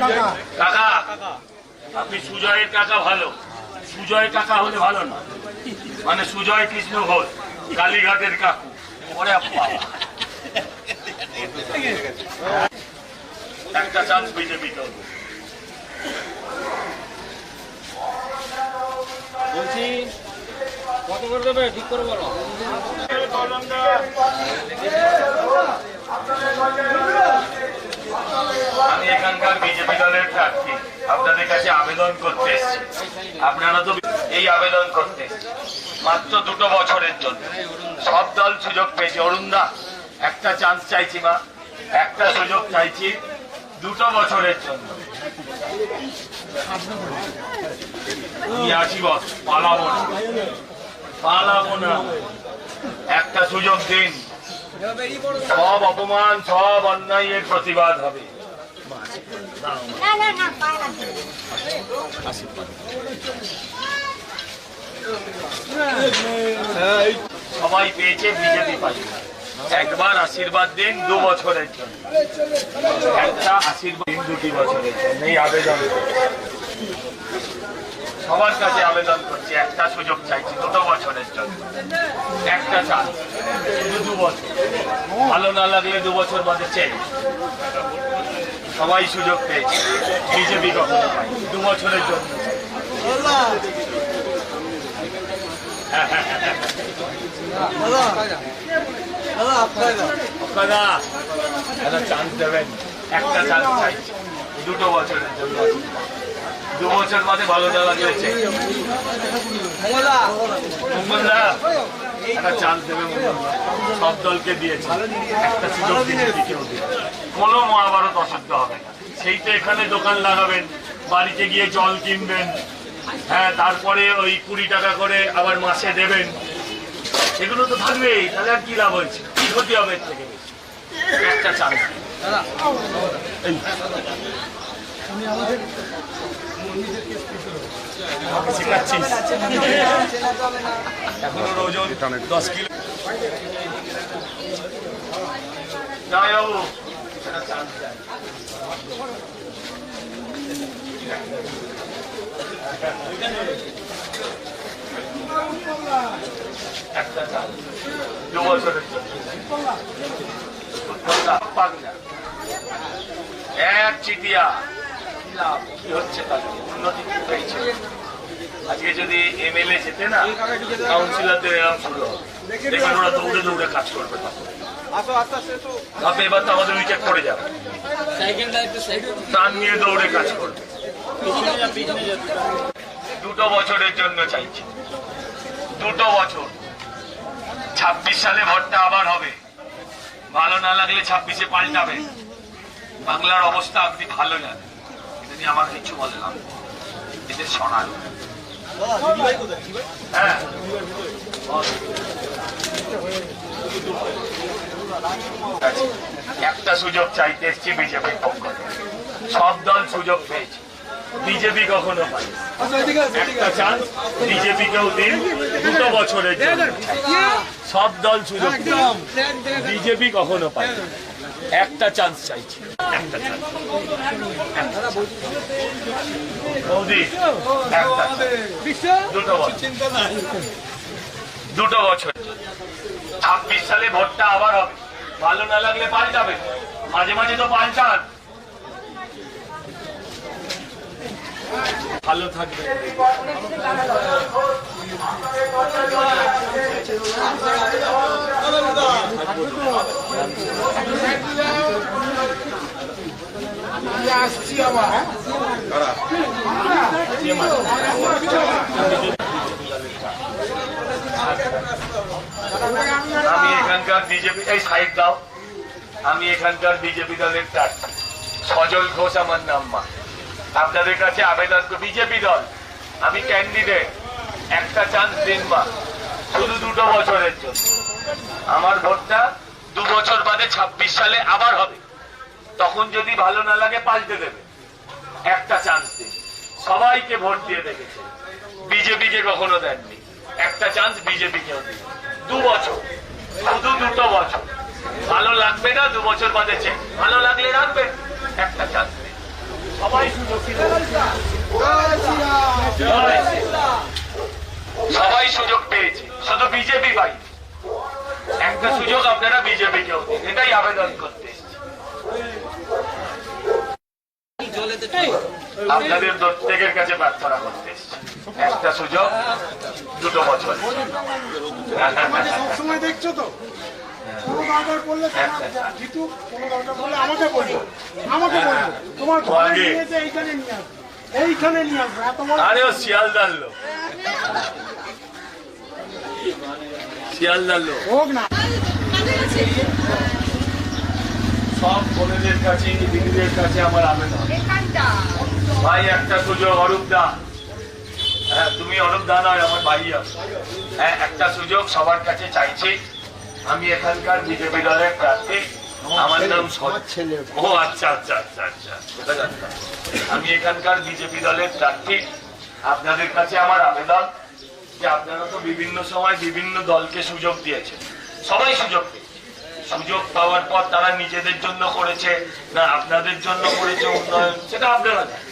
কাকা আপনি সুজয়ের কাকা ভালো সুজয় কাকা হলে ভালো না মানে সুজয় কৃষ্ণ ঘোষ কালীঘাটের কাকু ওরে একটা চান্স বিজেপি করব বলছি কত করে দেবে ঠিক করে বলো আমি বিজেপি দলের প্রার্থী আপনাদের কাছে আবেদন করতে আপনারা তো এই আবেদন করতে মাত্র দুটো বছরের জন্য। সব দল সুযোগ পেয়েছে। অরুণদা একটা চান্স চাইছি মা, একটা সুযোগ চাইছি দুটো বছরের জন্য। একটা সুযোগ দিন। সব অপমান, সব অন্যায়ের প্রতিবাদ হবে। সবাই পেয়েছে বিজেপি পাইছে একবার আশীর্বাদ দিন দু বছরের জন্য। একটা আশীর্বাদ দিন দুটি বছরের জন্য। এই আবেদন সবার কাছে আবেদন করছি, একটা সুযোগ চাইছি দুটো বছরের জন্য। একটা চান্স শুধু দু বছর। ভালো না লাগলে দু বছর বাদে চেঞ্জ সবাই সুযোগ পেয়েছে। বিজেপি কখনো দু বছরের জন্য। আপনারা একটা চান্স দেবেন। একটা চান্স দুটো বছরের জন্য। দু বছর বাদে ভালো না লাগলে change। মঙ্গলদা। একটা চান্স দেবে সব দলকে দিয়েছে। একটা সুযোগ বিজেপিকেও দিয়ে কোনো মহাভারত অশুদ্ধ হবে না। সেই তো এখানে দোকান লাগাবেন, বাড়িতে গিয়ে জল কিনবেন। হ্যাঁ তারপরে ওই কুড়ি টাকা করে আবার মাসে দেবেন। এগুলো তো থাকবেই, তাহলে আর কি লাভ হয়েছে? কি ক্ষতি হবে থেকে? একটা চান্স এখন ওর দশ কিলো একটা চান্স দু এক চিটিয়া। কি লাভ কি হচ্ছে তাদের উন্নতি কি হয়েছে? আজকে যদি এমএলএ যেতে না কাউন্সিলরদের এরকম শুরু হবে দেখবেন ওরা দৌড়ে দৌড়ে কাজ করবে তখন। এবার তো আমাদের উইকেট পড়ে যাবে। প্রাণ নিয়ে দৌড়ে কাজ করবে। দুটো বছরের জন্য চাইছি। দুটো বছর। ছাব্বিশ সালে ভোটটা আবার হবে। ভালো না লাগলে ছাব্বিশে পাল্টাবে। বাংলার অবস্থা আপনি ভালো জানেন। নিয়ে আমার কিছু বললাম এদের শোনান হ্যাঁ। একটা সুযোগ চাইতে এসছি বিজেপির পক্ষ সব দল সুযোগ পেয়েছে। বিজেপি কখনো বিজেপি কেও দিন, দুটো বছরের জন্য। সব দল সুযোগ বিজেপি কখনো পায় একটা চান্স চাইছি। দুটো বছর। ছাব্বিশ সালে ভোটটা আবার হবে। ভালো না লাগলে পাল্টাবে মাঝে মাঝে তো পাল্টান। ভালো থাকবে। আমি এখানকার বিজেপি, এই সাইড দাও। আমি এখানকার বিজেপি দলের প্রার্থী। সজল ঘোষ আমার নাম মা। আপনাদের কাছে আবেদন বিজেপি দল, আমি ক্যান্ডিডেট একটা চান্স দিন মা। শুধু দুটো বছরের জন্য। আমার ভোটটা দু বছর বাদে ছাব্বিশ সালে আবার হবে। তখন যদি ভালো না লাগে পাল্টে দেবে। একটা চান্স দিন। সবাইকে ভোট দিয়ে দেখেছে। বিজেপিকে কখনো দেননি। একটা চান্স বিজেপি কেও দিন দু বছর। শুধু দুটো বছর। ভালো লাগবে না, দু বছর বাদে চেক ভালো লাগলে রাখবেন একটা চান্স সবাই সুযোগ সবাই সুযোগ পেয়েছে। শুধু বিজেপি ভাই একটা সুযোগ আপনারা বিজেপি কেউ দিন এটাই আবেদন করতে আপনাদের প্রত্যেকের কাছে প্রার্থনা করতে একটা সুযোগ দুটো বছর। সবসময় দেখছ তো? তোমার আমাকে বলব। আমাকে বলব। এইখানে নিয়ে আসব এইখানে নিয়ে আসব। আরে ও শিয়ালদার লোক সব বোনেদের কাছে দিদিদের কাছে আমার আবেদন। ভাই একটা সুযোগ অরূপ দা হ্যাঁ তুমি অরূপ দা নয় আমার ভাই হ্যাঁ একটা সুযোগ সবার কাছে চাইছি। আমি এখানকার বিজেপি দলের প্রার্থী। আমার নাম ও আচ্ছা আচ্ছা আচ্ছা আচ্ছা আমি এখানকার বিজেপি দলের প্রার্থী। আপনাদের কাছে আমার আবেদন। যে আপনারা তো বিভিন্ন সময় বিভিন্ন দলকে সুযোগ দিয়েছেন সবাই সুযোগ সুযোগ পাওয়ার পর তারা নিজেদের জন্য করেছে, না আপনাদের জন্য করেছে উন্নয়ন, সেটা আপনারা জানেন।